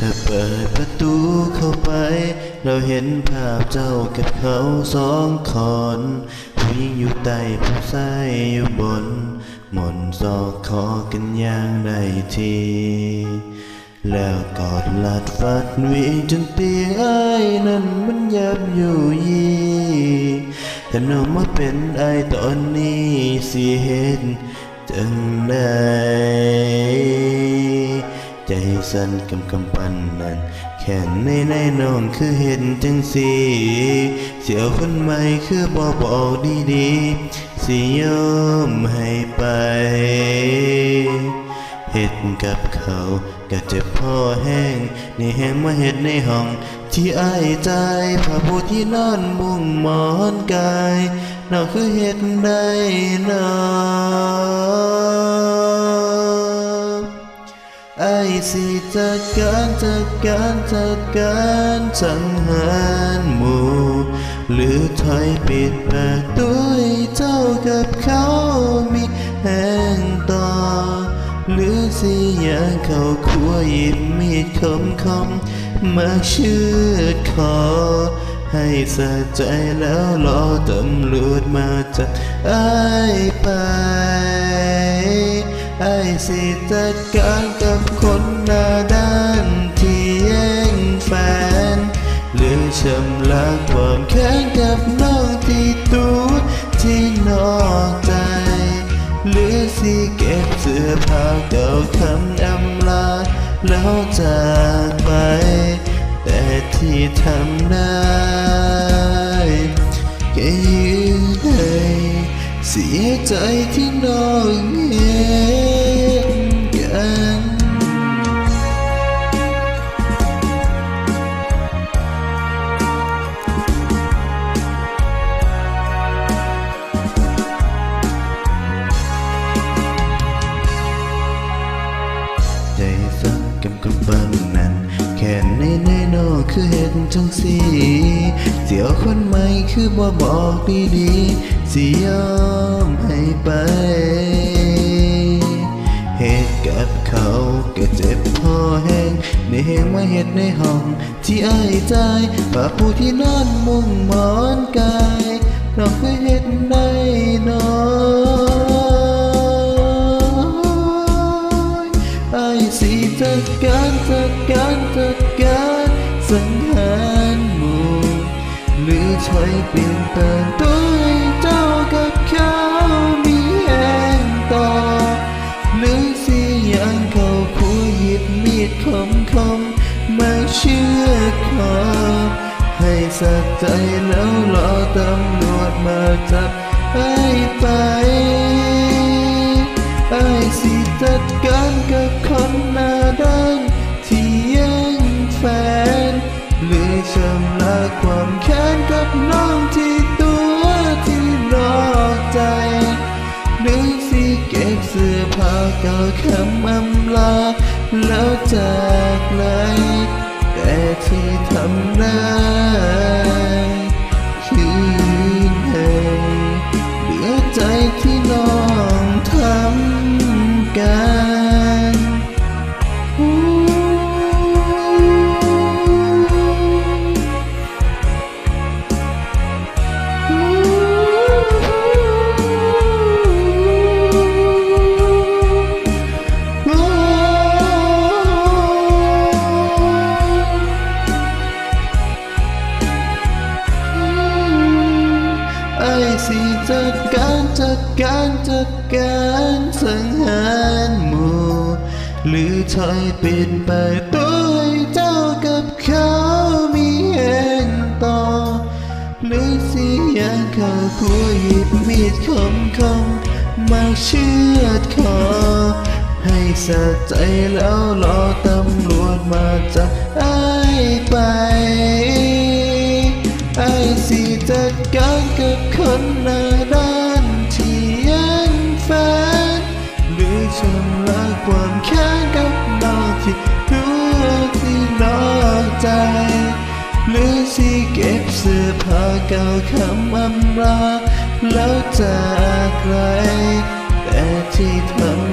ถ้าเปิดประตูเข้าไป เราเห็นภาพเจ้ากับเขาสองคนผู้หญิงอยู่ใต้ผู้ชายอยู่บน หมนซอกคอกันอย่างได้ที แล้วกอดลัดฟัดหวีจนเตียงไอ้นั้นมันยับอยู่ยีถ้าน้องมาเป็นไอ้ตอนนี้สิเห็นจังได ใจสั่นกำกำปั้นนั้นแค่ในในน้องคือเห็นจังสีเสียวคนใหม่คือบอกบอกดีๆสิยอมให้ไปเฮ็ดกับเขาก็เจ็บพ่อแห้งนี่แห้งมาเฮ็ดในห้อง ที่อายใจผ้าปูที่นอนมุงหมอนกายนอกคือเฮ็ดได้นอ ไอายสิจัดการจัดการจัดการสังหารหมู่หรือถอยปิดประตูเจ้ากับเขามีแห่งต่อ หรือสิอยากเข้าครัวหยิบมีดคมคมๆมาเชือดคอให้สะใจแล้วรอตำรวจมาจับไอ้ไป สิจัดการกับคนหน้าด้านที่แย่งแฟน หรือชำระความแค้นกับน้องที่ตูดที่นอกใจ หรือสิเก็บเสื้อผ้าเก่าคำอำลาแล้วจากไป แต่ที่ทำได้แค่ยืนให้เสียใจที่น้องเห็น กำกำบังนั้นแค่ในในนอคือเห็นจังสีเสียวคนใหม่คือบ่บอกดีๆสิยอมให้ไปเหตุกับเขาก็เจ็บพอแห้งในเหงมาเหตุในห้องที่อ้ายใจป่าผู้ที่นอนมุ่งมอนกา สังหารหมู่หรือช่วยเปลี่ยนแปลงตัวให้เจ้ากับเขามีแห่งต่อ หรือสิยังเขาคูหยิบมีดคมคมมาเชื่อดคอให้สักใจแล้วรอตำรวจมาจับให้ไปไอ้สิจัดการกับ ความแค้นกับน้องที่ตัวที่นอกใจหรือสิเก็บเสื้อผ้าเก่าคำอำลาแล้วจากไกลแต่ที่ทำได้คือให้เหลือใจที่นอง การจัดการจัดการสังหารหมู่หรือถอยปิดไปตัวให้เจ้ากับเขามีแห่งต่อ หรือสิยังเข้าครัวหยิบมีดคมคมมาเชื่อดคอ ให้สะใจแล้วรอตำรวจมาจับไอ้ไปไอ้สิจัดการกับคนน้าด้น ใจ หรือที่เก็บเสื้อผ้าเก่าคำอำลาแล้วจากไกลแต่ที่ทำ